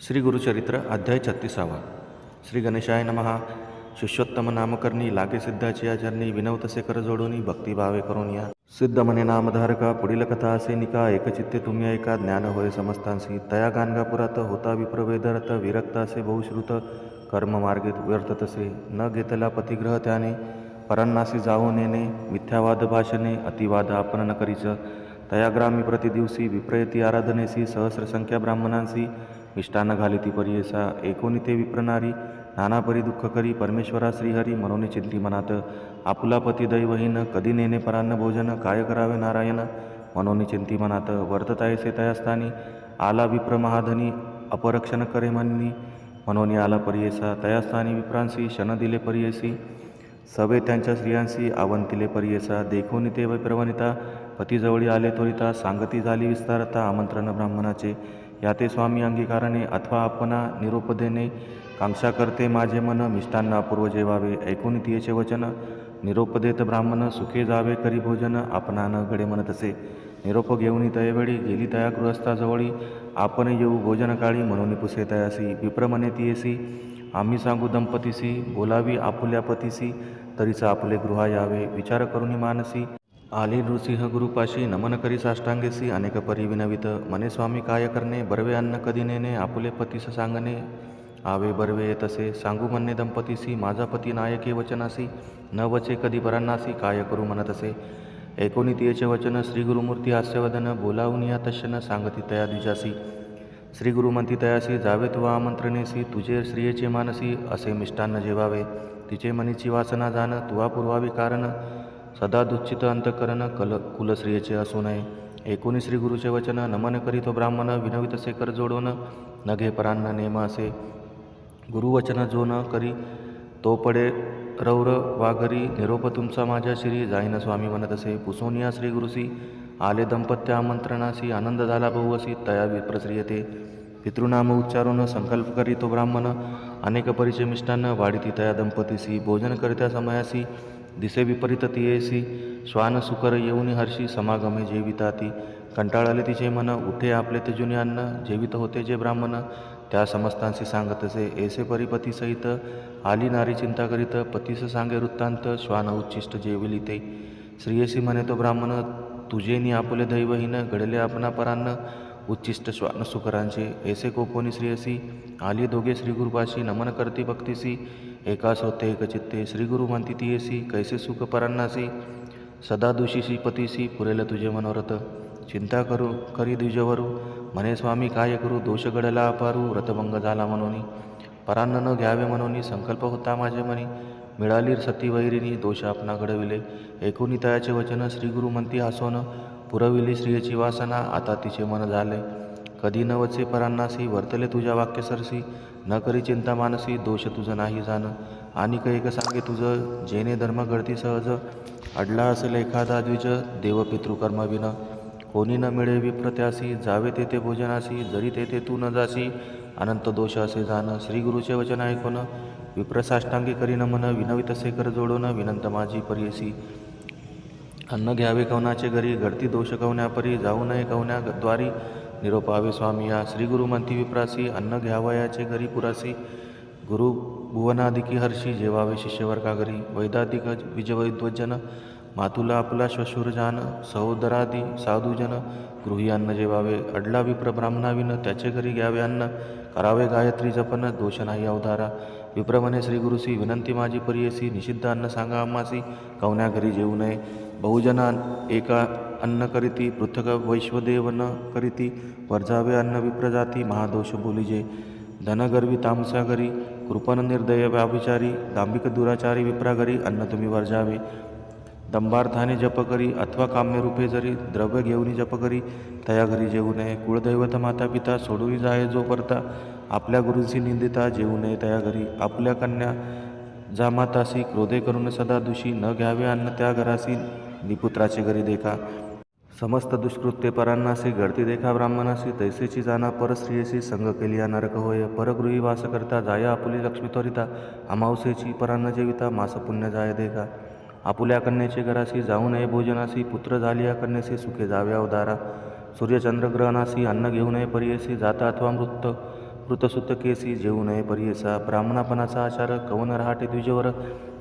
श्री गुरुचरित्र अध्याय छत्तीसावा. श्री गणेशाय नमहा. शिष्योत्तम नामकर्णी लागे सिद्धाची आचरणी विनवतसे कर जोडूनी भक्तिभावे करून या. सिद्ध मने नामधारका पुढील कथा असे निका एकचित्ते तुम्ही ऐका ज्ञान होय समस्तांसी. तया गाणगापुरात होता विप्रवेदरत विरक्त असे बहुश्रुत कर्म मार्गेत व्यर्थ तसे. न घेतला पतिग्रह त्याने परन्नासी जाऊ नेणे मिथ्यावाद भाषणे अतिवाद आपण न करीच. तया ग्रामी प्रतिदिवसी विप्रयती आराधनेसी सहस्रसंख्या ब्राह्मणांसी इष्टान घालिती परियेसा एकोणी ते विप्रनारी नाना परी दुःख करी परमेश्वरा श्रीहरी मनोने चिंती मनात आपुला पती दैवहीन कधी नेणे परान्न भोजन काय करावे नारायण मनोनी चिंती मनात वर्ततायसे तयास्थानी आला विप्र महाधनी अपरक्षण करे म्हणनी मनोनी आला परियेसा तयास्थानी विप्रांसी शन दिले परियसी सवे त्यांच्या स्त्रियांशी आवंतिले परियसा देखोनिते ते पतीजवळी आले त्वरिता सांगती झाली विस्तारता आमंत्रण ब्राह्मणाचे या ते स्वामी अंगीकाराने अथवा आपणा निरोप देणे कांक्षा करते माझे मन मिष्टांना अपूर्व जेवावे ऐकून तियेचे वचन निरोप देत ब्राह्मण सुखे जावे करी भोजन आपणान गडे म्हणतसे निरोप घेऊन तयवेळी गेली तया गृहस्थाजवळी आपण येऊ भोजनकाळी म्हणून पुसे तयासी. विप्र तियेसी आम्ही सांगू दंपतीसी बोलावी आपुल्या पतीसी तरीचा आपले गृहा यावे. विचार करून मानसी आली नृसिंह गुरुपाशी नमन करी साष्टांगेसी अनेक परी विनवित. मने स्वामी काय करणे? बरवे अन्न कधी नेणे? आपुले पतीस सांगणे. आवे बर्वे तसे सांगू म्हणणे दंपतीसी. माझा पती नायके वचनासी. न वचे कधी परांनासी काय करू म्हणतसे. ऐकोनी वचन श्री गुरुमूर्ती हास्यवदन बोलावून या तशन सांगती तया द्विजासी. श्री गुरुमंती तयासी जावे तू आमंत्रणेसी तुझे श्रियेचे मानसी असे मिष्टान्न जेवावे. तिचे मनीची वासना जाण तुवा पुरवावी कारण. सदा दुच्चित अंतकरण कल कुलश्रियेचे असू नये एकोणीस श्री गुरुचे वचन नमन करीतो ब्राह्मण विनवितसे कर जोडोन नघे परांना परान्न नेम असे. गुरुवचन जो न करी तो पडे रौर वाघरी निरोप तुमचा माझ्या श्री. जाईन स्वामी म्हणत असे. पुसोनिया श्री गुरुसी आले दंपत्य आमंत्रणासी आनंद झाला बहुअसी तया विप्रश्रियते पितृनाम उच्चारून संकल्प करीतो ब्राह्मण. अनेक परिचय मिष्टान्न वाढीती तया दंपतीसी भोजन करत्या समयासी दिसे विपरीत तियेसी श्वान सुकर येऊनी हर्षी समागमे जेविताती. कंटाळाले तिचे मन उठे आपले ते जुने अन्न जेवित होते जे ब्राह्मण. त्या समस्तांशी सांगतसे ऐसे परिपती सहित आली नारी चिंता करीत पतीस सांगे वृत्तांत श्वान उच्चिष्ट जेविली ते. श्रियसी म्हणे तो ब्राह्मण तुझेनी आपुले दैवहीन घडले आपणा परान्न. उच्चिष्ट श्वान सुकरांचे ऐसे कोपोनी श्रियसी आली दोघे श्रीगुरुपाशी नमन करती भक्तीसी एकास होते एक चित्ते श्रीगुरु म्हणती तियेसी कैसे सुख परांनासी सदा दुषीसी पतीसी पुरेल तुझे मनोरथ. चिंता करू करी द्विजवरू. म्हणे स्वामी काय करू? दोष घडला अपारू व्रतभंग झाला म्हणून. परान्न न घ्यावे म्हणून संकल्प होता माझे मनी. मिळाली सती वैरिणी दोष आपणा घडविले. एकूणी तयाचे वचन श्रीगुरु म्हणती हसोन. पुरविली श्रियेची वासना आता तिचे मन झाले. कधी न वचे परांनासी वर्तले तुझ्या वाक्यसरसी. न करी चिंता मानसी दोष तुझं नाही जाण. आणि एक सांगे तुझं जेणे धर्म घडती सहज. अडला असेल एखादा द्विज देव पितृकर्मविन कोणी न मिळे विप्रत्यासी जावे तेथे भोजनासी जरी तेथे तू न जासी अनंत दोष असे जाण. श्री गुरुचे वचन ऐकून विप्रसाष्टांगी करी मन विनवितसे कर जोडून विनंत माझी परियसी. अन्न घ्यावे कवनाचे घरी घडती दोष कवण्यापरी जाऊ नये कवन्या द्वारी निरोपावे स्वामी या श्री गुरुमंती विप्रासी अन्न घ्यावयाचे घरी पुरासी गुरु भुवनादिकी हर्षी जेवावे शिष्यवर्गा घरी वैदाधिक विजवैद्वजन मातुला आपला श्वशुरजान सहोदरादी साधुजन गृही अन्न जेवावे अडला विप्र ब्राह्मणाविन त्याचे घरी घ्यावे अन्न करावे गायत्री जपन दोष नाही अवधारा. विप्रमने श्री गुरुसी विनंती माझी परियसी निषिद्ध अन्न सांगा अम्मासी कवण्या घरी जेऊ नये. बहुजना एका अन्न करीती पृथक वैश्वदेव न करीती वर्जावे अन्न विप्रजाती महादोष बोलिजे धनगर्वी तामसा घरी कृपण निर्दय व्याभिचारी दांभिक दुराचारी विप्रा घरी अन्न तुम्ही वर्जावे। दंबार्थाने जप करी अथवा काम्यरूपे जरी द्रव्य घेऊनी जप करी तया घरी जेवू नये। कुळदैवत माता पिता सोडून जाय जो परता आपल्या गुरूंची निंदिता जेवू नये तया घरी। आपल्या कन्या जा मातासी क्रोधे करून सदा दुषी न घ्यावे अन्न त्या घरासी निपुत्राचे घरी देखा। समस्त दुष्कृत्ये परांनासी घडती देखा ब्राह्मणासी तैसेची जाणा परस्त्रियेशी संग केली नरक होय. परगृही वास करता जाया आपुली लक्ष्मी त्वरिता अमावसेची परांना जेविता मास पुण्य जाय देखा. आपुल्या कन्याचे घराशी जाऊ नये भोजनासी पुत्र झाली या कन्येसी सुखे जाव्या उदारा. सूर्यचंद्रग्रहणासी अन्न घेऊ नये परियसी जाता अथवा मृत. वृतसुत केसी जेऊ नये परियेसा. ब्राह्मणापणाचा आचार कवन रहाटे द्विजवर.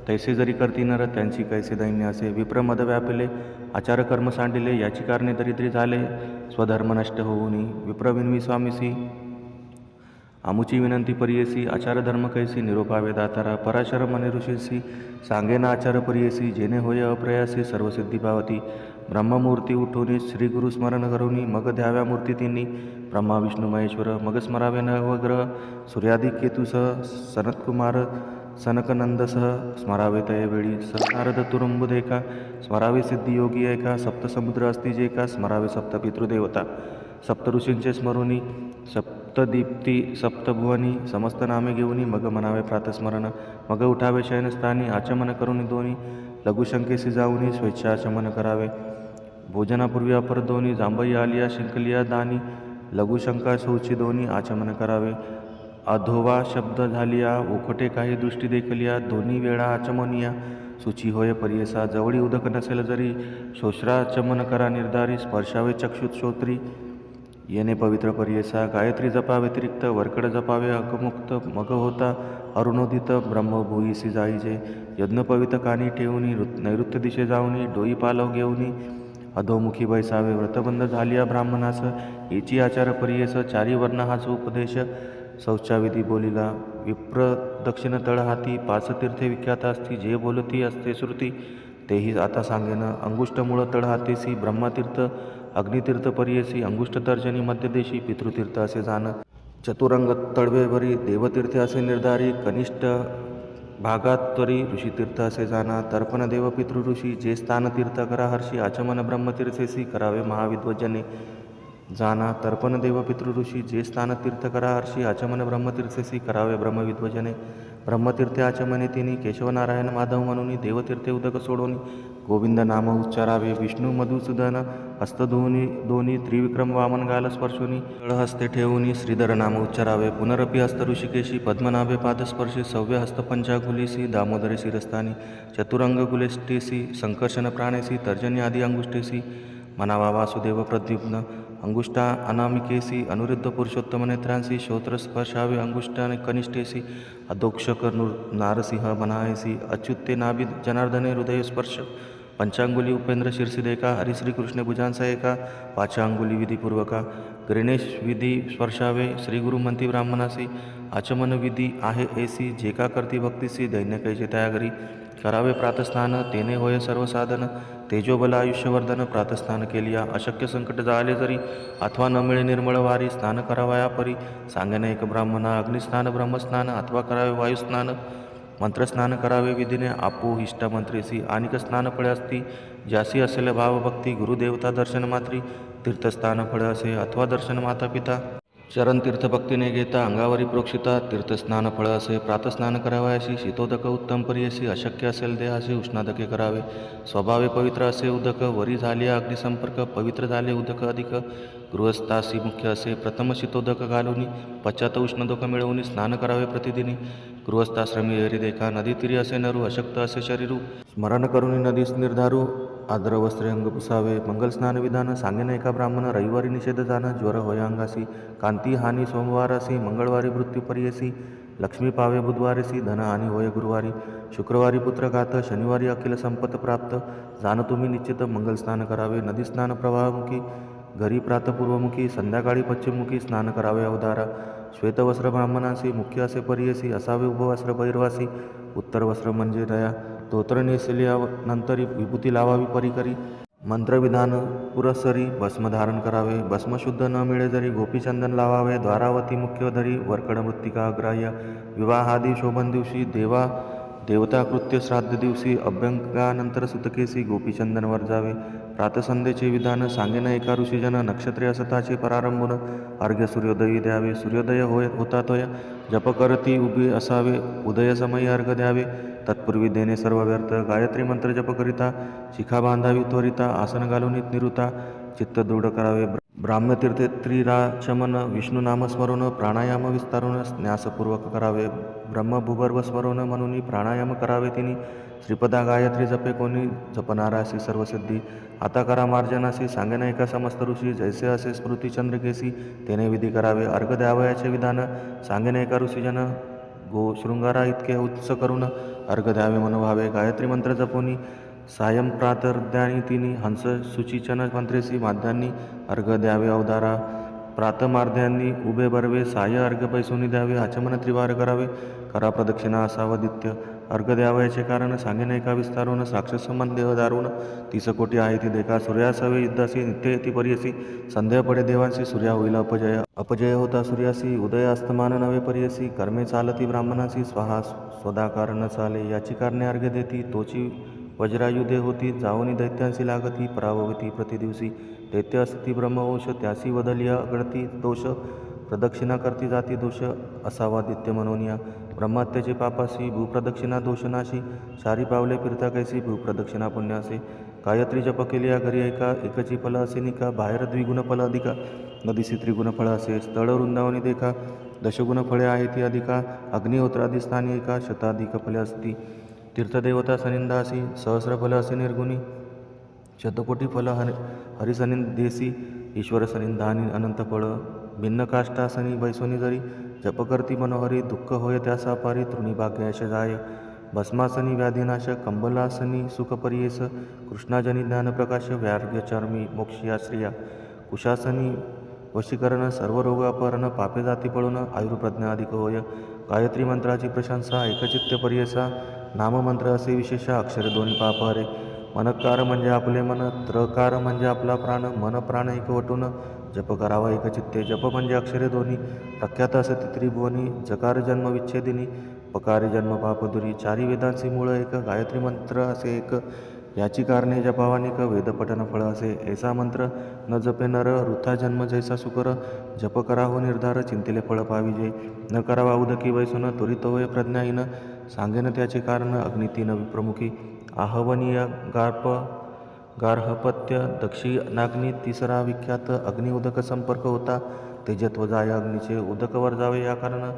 तैसे जरी करती नर त्यांची कैसे दैन्य असे विप्रमद व्यापिले आचार कर्म सांडिले याची कारणे दरिद्री झाले स्वधर्म नष्ट होऊनी विप्रविनवी स्वामीसी आमुची विनंती परियसी आचार धर्म कैसी निरोपावे दातारा पराशर मने ऋषीसी सांगेना आचार परियसी जेणे होय अप्रयासी सर्वसिद्धी पावती ब्रह्ममूर्ती उठोनी श्री गुरु स्मरण करुनी मग द्याव्या मूर्ती तिन्ही ब्रह्मा विष्णू महेश्वर मग स्मरावे नवग्रह सूर्यादी केतुसह सनतकुमार सनकनंदसह स्मरावे तयवेळी सनारद तुरुंबुदेका स्मरावे सिद्धियोगी एका सप्तसमुद्र असती जे का स्मरावे सप्त पितृदेवता। सप्त ऋषींचे स्मरुनी सप्तदीप्ती सप्तभुवनी समस्त नामे घेऊनी मग म्हणावे प्रातस्मरण मग उठावे शयनस्थानी आचमन करुनी दोन्ही लघुशंकेसी जाऊनी स्वेच्छाचमन करावे। भोजनापूर्वी अपर दोन्ही जांभई आलिया शिंकलिया दानी लघुशंका शौची दोन्ही आचमन करावे। अधोवा शब्द झालिया उखटे काही दृष्टी देखलिया दोन्ही वेळा आचमनिया सुची होय परियसा जवळी उदक नसेल जरी शोश्राचमन करा निर्धारी स्पर्शावे चक्षुत श्रोत्री. येणे पवित्र परियसा गायत्री जपा व्यतिरिक्त वरकड जपावे अकमुक्त मग होता अरुणोदित ब्रह्मभूईसी जाईजे. यज्ञपवित कानी ठेवणी नैऋत्य दिशे जाऊनी डोई पालव घेऊनी. अधोमुखी बैसावे व्रतबंध झालिया ब्राह्मणास याची आचार परियस चारी वर्ण हाच उपदेश. शौचाविधी बोलिला विप्र दक्षिण तळ हाती पाच तीर्थे विख्यात असती जे बोलती असते श्रुती तेही आता सांगेन. अंगुष्ट मूळ तळ ब्रह्मतीर्थ अग्नितीर्थ परियसी अंगुष्ट तर्जनी मध्यदेशी पितृतीर्थ असे जाण चतुरंग तळवेवरी देवतीर्थ असे निर्धारी कनिष्ठ भागात त्वरी ऋषीतीर्थ असे जाणा तर्पण देव पितृ ऋषी जे स्थान तीर्थ करा हर्षी आचमन ब्रह्मतीर्थेसी करावे महाविद्वजने. जाना तर्पण देव पितृ ऋषी जे स्थान तीर्थ करा हर्षी आचमन ब्रह्मतीर्थेसी करावे ब्रह्मविद्वजने. ब्रह्मतीर्थे आचमने तिनी केशवनारायण माधव म्हणून देवतीर्थे उदक सोडून गोविंद नाम उच्चारावे विष्णू मधुसूदन हस्तधोनी दोन्ही त्रिविक्रम वामन गाल स्पर्शोनी हस्ते ठेवूनी श्रीधर नाम उच्चारावे पुनरपी हस्त ऋषिकेशी पद्मनाभे पादस्पर्शी सव्य हस्तपंचाकुलीसी दामोदरी शिरस्थानी चतुरंग गुलेष्टेसी संकर्षण प्राणेसी तर्जनी आदी अंगुष्टेसी मनावा वासुदेव प्रद्युम्न अंगुष्ठा अनामिकेसी अनुरुद्ध पुरुषोत्तम नेत्रांसी श्रोत्र स्पर्शावे कनिष्ठेसी अधोक्षकर नृ नारसिंह मनायसी अच्युते नाभि जनार्दने हृदय स्पर्श पंचांगुली उपेंद्र शिरसिदेका हरिश्रीकृष्ण भुजांसा एका पाचांगुली विधीपूर्वका गणेश विधी स्पर्शावे श्रीगुरुमंती ब्राह्मणासी आचमन विधी आहे एसी जे का करती भक्तीसी दैन्य कैचे तयागरी करावे प्रातस्नान तेने होय सर्व साधन तेजोबल आयुष्यवर्धन प्रातस्नान केलिया. अशक्य संकट जाले जरी अथवा न मिळे निर्मळ वारी स्नान करावया परी. सांगणे एक ब्राह्मणा अग्निस्नान ब्रह्मस्नान अथवा करावे वायुस्नान. मंत्रस्नान करावे विधीने आपो मंत्रेसी आणिक स्नान फळे असती. ज्यासी असेल भावभक्ती गुरुदेवता दर्शन मात्री. तीर्थस्थान फळे असे अथवा दर्शन माता पिता. चरण तीर्थभक्तीने घेता अंगावरी प्रोक्षिता तीर्थस्नान फळ असे प्रातस्नान करावयाशी शीतोदक उत्तम परियसी अशक्य असेल देहाशी उष्णादके करावे. स्वभावे पवित्र असे उदक वरी झाले अग्निसंपर्क पवित्र झाले उदक अधिक. गृहस्थासी मुख्य असे प्रथम शीतोदक घालून पश्चात उष्णदोक मिळवून स्नान करावे प्रतिदिनी. गृहस्थाश्रमी एरी नदीतीरी असे नरू अशक्त असे शरीरू. स्मरण करून नदीस निर्धारू आद्र वस्त्रे अंग पुसावे मंगल स्नान विधान सांगेन एका ब्राह्मण रविवारी निषेध जाणं ज्वर होय अंगासी कांती हानी सोमवारासी मंगळवारी मृत्यू परियसी लक्ष्मी पावे बुधवारीसी धन हानी होय गुरुवारी शुक्रवारी पुत्रघात शनिवारी अखिल संपत प्राप्त जाण तुम्ही निश्चित मंगल स्नान करावे नदी स्नान प्रवाहमुखी घरी प्रातपूर्वमुखी संध्याकाळी पश्चिममुखी स्नान करावे अवधारा श्वेतवस्त्र ब्राह्मणासी मुख्य असे परियसी असावे उपवस्त्र बैरवासी उत्तर वस्त्र म्हणजे दया धोत्र नेसल्या नंतर विभूती लावावी परिकरी. मंत्रविधान पुरस्सरी भस्म धारण करावे. भस्मशुद्ध न मिळे जरी गोपीचंदन लावावे. द्वारावती मुख्य धरी मृत्तिका अग्राह्य. विवाहादी शोभन दिवशी देवा देवता कृत्य श्राद्ध दिवशी अभ्यंगानंतर सुतकेसी गोपीचंदन वर जावे. प्रातसंध्येचे विधान सांगेन एका ऋषीजन नक्षत्रे असताचे परारंभून. अर्घ्य सूर्योदयी द्यावे सूर्योदय होय होता तोय. जप करती उभी असावे उदयसमयी अर्घ द्यावे. तत्पूर्वी देणे सर्व व्यर्थ. गायत्री मंत्र जप करिता शिखा बांधावी त्वरिता आसन घालून निरुता. चित्त दृढ करावे. ब्राह्मतीर्थे त्रिराचमन विष्णू नामस्मरण प्राणायाम विस्तारून न्यासपूर्वक करावे. ब्रह्मभूगर्भ स्मरण म्हणून प्राणायाम करावे तिने. श्रीपदा गायत्री जपे कोणी? जपणारासी सर्वसिद्धी. आता करा मार्जनासी. सांगे एका समस्त ऋषी. जैसे असे स्मृती चंद्रकेसी. तेने विधी करावे अर्घ द्यावयाचे विधान. सांगे एका ऋषीजन. गो शृंगारा इतके उच्च करून अर्घ द्यावे मनोभावे. गायत्री मंत्र जपोनी. सायं प्रातर्द्यानी तिनी. हंस सुचिचन मंत्रेसी माध्यांनी अर्घ द्यावे अवधारा प्रातमार्ध्यांनी उभे भरवे साय अर्घ पैसोनी द्यावे आचमन त्रिवार करावे. करा प्रदक्षिणा असावदित्य. अर्घ द्यावयाचे कारण सांगेन एका विस्तारून साक्षसमान देह दारून तीस कोटी आहे ती देखा सूर्यासवे युद्धासी नित्य येती परियसी. संध्या पडे देवांशी सूर्या होईल अपजय. अपजय होता सूर्यासी उदय अस्तमान नवे परियसी. कर्मे चालती ब्राह्मणासी स्वहा स्वदाकार न चाले. याची कारणे अर्घ देती तोची वज्रायुधे होती जावनी दैत्यांशी लागती पराभवती प्रतिदिवशी दैत्य असती ब्रह्मवंश त्यासी बदलिया गणती दोष प्रदक्षिणा करती जाती दोष असावादित्य या ब्रह्महत्येचे पापासी भूप्रदक्षिणा दोषनाशी सारी पावले फिरता कैसी भूप्रदक्षिणा पुण्यासे गायत्री जप केली या घरी एका एकची फल असे निका बाहेर द्विगुण फल अधिका नदीसी त्रिगुण फळ असे स्थळ वृंदावनी देखा दशगुण फळे आहे ती अधिका अग्निहोत्रादी स्थानी एका शताधिक फले असती तीर्थदेवता सनिंदासी सहस्र फल असे निर्गुणी शतकोटी फल हरि हरिसनिंदेसी ईश्वर सनिंदानी अनंत फळ भिन्न काष्टासनी बैसोनी जरी जपकर्ती मनोहरी दुःख होय त्यासा पारी तृणीभाग्याश जाय भस्मासनी व्याधिनाश कंबलासनी सुखपरियेस कृष्णाजनी ज्ञानप्रकाश व्यार्घ्यचर्मी मोक्षयाश्रिया कुशासनी वशीकरण सर्व रोग पापे जाती पळून आयुर्प्रज्ञा अधिक होय गायत्री मंत्राची प्रशंसा एकचित्त परियसा नाममंत्र असे विशेष अक्षर दोन्ही पापहरे मनकार म्हणजे आपले मन त्रकार म्हणजे आपला प्राण मन प्राण एकवटून जप करावा एकचित्ते जप म्हणजे अक्षरे दोन्ही. प्रख्यात असते त्रिभुवनी जकार जन्म विच्छेदिनी पकारे जन्म पापदुरी चारी वेदांचे मूळ एक गायत्री मंत्र असे एक. याची कारणे जपावानिक वेदपठन फळ असे. ऐसा मंत्र न जपे नर वृथा जन्म जैसा सुकर. जप करा हो निर्धार चिंतेले फळ पाविजे न करावा उदकी वैसून त्वरित होय प्रज्ञाईन सांगेन त्याचे कारण अग्नितीन प्रमुखी आहवनीय गार्प गार्हपत्य दक्षिणाग्नी तिसरा विख्यात अग्नि उदक संपर्क होता. तेजत्वजा या अग्नीचे उदक वर जावे या कारण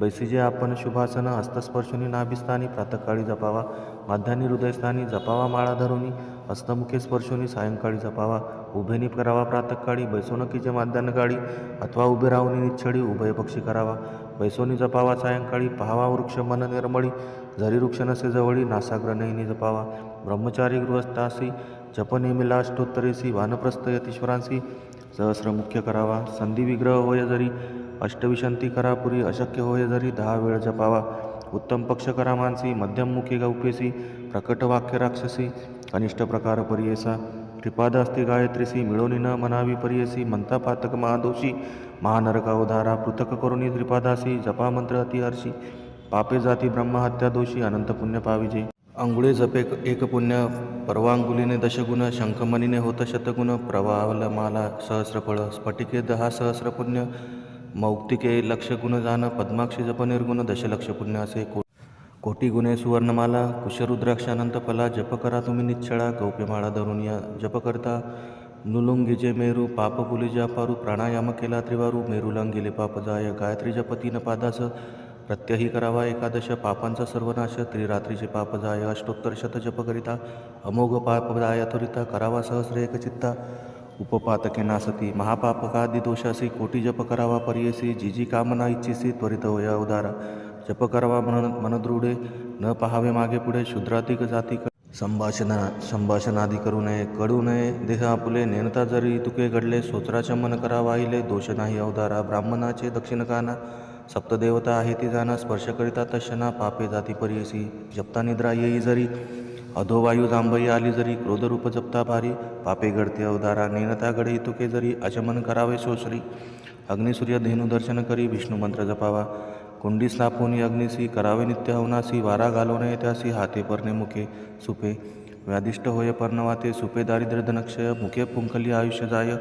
बैसीजे आपण शुभासन हस्तस्पर्शनी नाभिस्थानी प्रातकाळी जपावा. माध्यानी हृदयस्थानी जपावा माळा धरुनी. हस्तमुखे स्पर्शोनी सायंकाळी जपावा. उभेनी करावा प्रातकाळी. बैसोनकीचे माध्यानकाळी अथवा उभे राहून निच्छडी उभय पक्षी करावा. बैसोनी जपावा सायंकाळी. पहावा वृक्ष मन निर्मळी. जरी वृक्ष नसे जवळी नासाग्र नयनी जपावा ब्रह्मचारी गृहस्थासी जप नेमिला वानप्रस्थ यतीश्वरांसी सहस्र मुख्य करावा संधी विग्रह होय जरी अष्टविशंती करापुरी अशक्य होय जरी दहा वेळ जपावा। उत्तम पक्ष करा मानसी मध्यममुखी गौपेसी प्रकट वाक्य राक्षसी कनिष्ठ प्रकार परियेसा। त्रिपाद गायत्रीसी मिळोनी न मनावी परियसी मंता पातक महादोषी महानरका उधारा पृथक करुणी त्रिपादासी जपा मंत्र अतिहर्षी। पापे जाती ब्रह्महत्या दोषी अनंत पुण्य पाविजे. अंगुळे जपे एक पुण्य परवांगुलीने दशगुण शंखमणीने होत शतगुण प्रवालमाला सहस्रफळ स्फटिके दहा सहस्र पुण्य मौक्तिके लक्ष गुण जाण पद्माक्षी जप निर्गुण दशलक्ष पुण्य असे को कोटी गुणे सुवर्णमाला कुशरुद्राक्ष अनंत फला जप करा तुम्ही निच्छळा गौप्यमाळा धरून या जप करता नुलुंगिजे मेरू पाप पुलिजा पारू प्राणायाम केला त्रिवारू मेरुलांग पाप जाय गायत्री जप पादास प्रत्यही करावा. एकादश पापांचा सर्वनाश त्रिरात्रीचे पाप जाय अष्टोत्तर शत करिता अमोघ पाप जाय त्वरिता करावा सहस्र एकचित्ता उपपातके नासती महापापकादी दोषासी कोटी जप करावा परियसी जी जी कामना इच्छिसी त्वरित होया उदारा जप करावा मन मनदृढे न पहावे मागे पुढे शूद्रातिक जाती संभाषणा संभाषणादी करू नये कडू नये देह आपुले नेनता जरी तुके घडले सोचराच्या मन करावाहिले दोष नाही अवधारा ब्राह्मणाचे दक्षिणकाना सप्तदेवता आहे ती जाणा स्पर्श करिता तशना पापे जाती परियसी। जप्ता निद्रा येई जरी। अधोवायू जांभई आली जरी। क्रोधरूप जपता भारी। पापे गडते अवधारा नेनता गडे तुके जरी। अचमन करावे सोसरी अग्निसूर्य धेनु दर्शन करी। विष्णू मंत्र जपावा। कुंडी स्थापोनी अग्निसी। करावे नित्य हवनासी वारा घालवणे नये त्यासी। हाते परणे मुखे सुपे। व्यादिष्ट होय पर्णवाते सुपे दारिद्र्य धनक्षय। मुखे पुंखली आयुष्य जाय।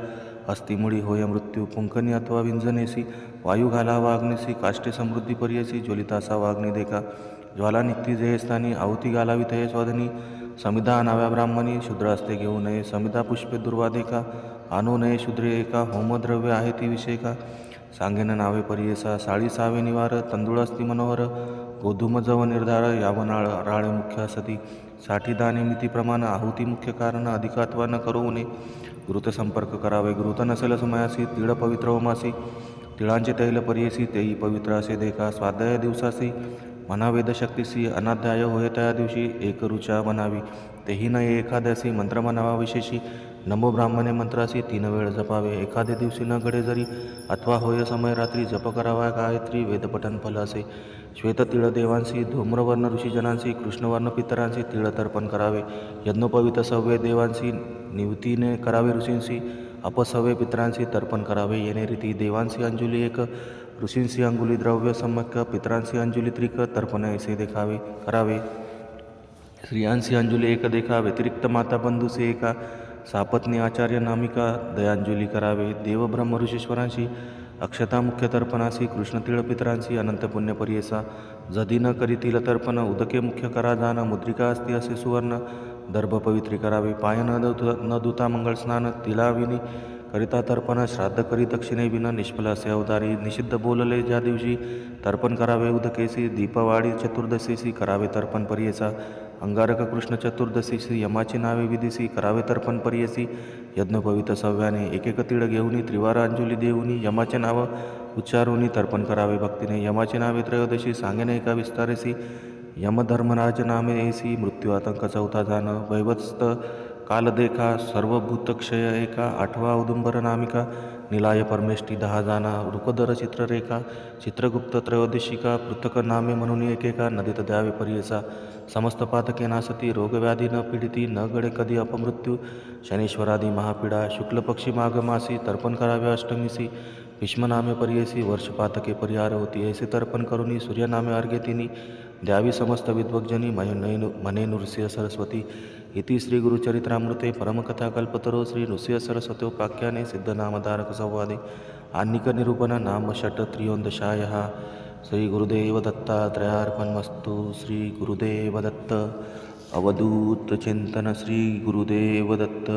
अस्थिमुळी होय मृत्यू पुंकनी अथवा विंजनेसी वायू घालावा अग्निसी काष्टे समृद्धी पर्यसी ज्वलिता असावा देखा ज्वाला निघती जे स्थानी आहुती घालावी तये स्वाधनी समिधा आणाव्या ब्राह्मणी शूद्र असते घेऊ नये समिधा पुष्पे दुर्वा देखा आणू नये शूद्रे एका होमद्रव्य आहे ती विषय का सांगेन नावे परियसा साळी सावे निवार तंदुळ असती मनोहर गोधूम जव निर्धार यावनाळ राळे मुख्य असती साठी दाने मिती प्रमाण आहुती मुख्य कारण अधिकात्वा न करू नये संपर्क करावे. गृत नसेल समयासी तिळ पवित्र ओमासी तिळांचे तैल परियेसी तेही पवित्र असे देखा स्वाध्याय दिवसासी. मना वेदशक्तीसी अनाध्याय होय त्या दिवशी एक रुचा म्हणावी तेही न एखाद्यासी मंत्र म्हणावा विशेषी. नमो ब्राह्मणे मंत्रासी तीन वेळ जपावे. एखाद्या दिवशी न घडे जरी अथवा होय समय रात्री जप करावा गायत्री वेदपठन फल असे श्वेत तिळ धूम्रवर्ण ऋषीजनांशी कृष्णवर्ण पितरांशी तिळ तर्पण करावे. यज्ञोपवित सव्य देवांशी निवतीने करावे ऋषींशी अपसवे पित्रांशी तर्पण करावे. येणे रीती देवांशी अंजुली एक ऋषींशी अंगुली द्रव्य सम्यक पित्रांशी अंजुली त्रिक तर्पण ऐसे देखावे करावे. स्त्रियांशी अंजुली एक देखा व्यतिरिक्त माता बंधूशी एका सापत्नी आचार्य नामिका दयांजुली करावे. देवब्रह्म ऋषेश्वरांशी ऋषीश्वरांशी अक्षता मुख्य तर्पणासी कृष्ण तिळ पितरांसी अनंत न करीतील तर्पण उदके मुख्य करा जाण मुद्रिका असती असे सुवर्ण दर्भ पवित्री करावे पाय न दुता न दुता मंगळ स्नान तिलाविनी करिता तर्पण श्राद्ध करी दक्षिणे विना निष्फल असे अवतारी निषिद्ध बोलले ज्या दिवशी तर्पण करावे उदकेसी दीपवाडी चतुर्दशीसी करावे तर्पण परियसा अंगारक कृष्ण चतुर्दशीसी यमाची नावे विधीसी करावे तर्पण परियसी यज्ञोपवित सव्याने एकेक तिळ घेऊनी त्रिवार अंजुली देऊनी यमाचे नाव उच्चारुनी तर्पण करावे भक्तीने यमाचे नावे त्रयोदशी सांगेने एका विस्तारेसी यमधर्मराज नामे एसी मृत्यू आतंक चौथा जाणं वैवत्स्त कालदेखा सर्वभूतक्षय एका आठवा औदुंबर नामिका निलाय परमेष्टी दहा जाना रुकदर चित्ररेखा चित्रगुप्त त्रयोदशिका पृथक नामे म्हणून एकेका नदीत द्यावे परियसा समस्त पातके नासती रोगव्याधी न पीडिती न गडे कधी अपमृत्यू शनीश्वरादी महापीडा शुक्लपक्षी माघमासी तर्पण करावे अष्टमीसी भीष्मनामे परियसी वर्षपातके परिहार होती ऐसे तर्पण करुनी सूर्यनामे अर्घ्यतिनी द्यावी समस्त विद्वग्जनी मय मने नृसिंह सरस्वती इति श्री गुरुचरित्रामृते परमकथाकल्पतरो श्री नृसिंह सरस्वतोपाख्याने सिद्धनामधारक संवादे। आन्निक निरूपण नाम षट त्रियोन्दशायः। श्री गुरुदेव दत्तात्रयार्पणमस्तु श्री गुरुदेव दत्त अवधूत चिंतन श्री गुरुदेव दत्त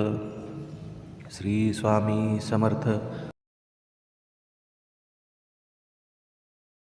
श्री स्वामी समर्थ।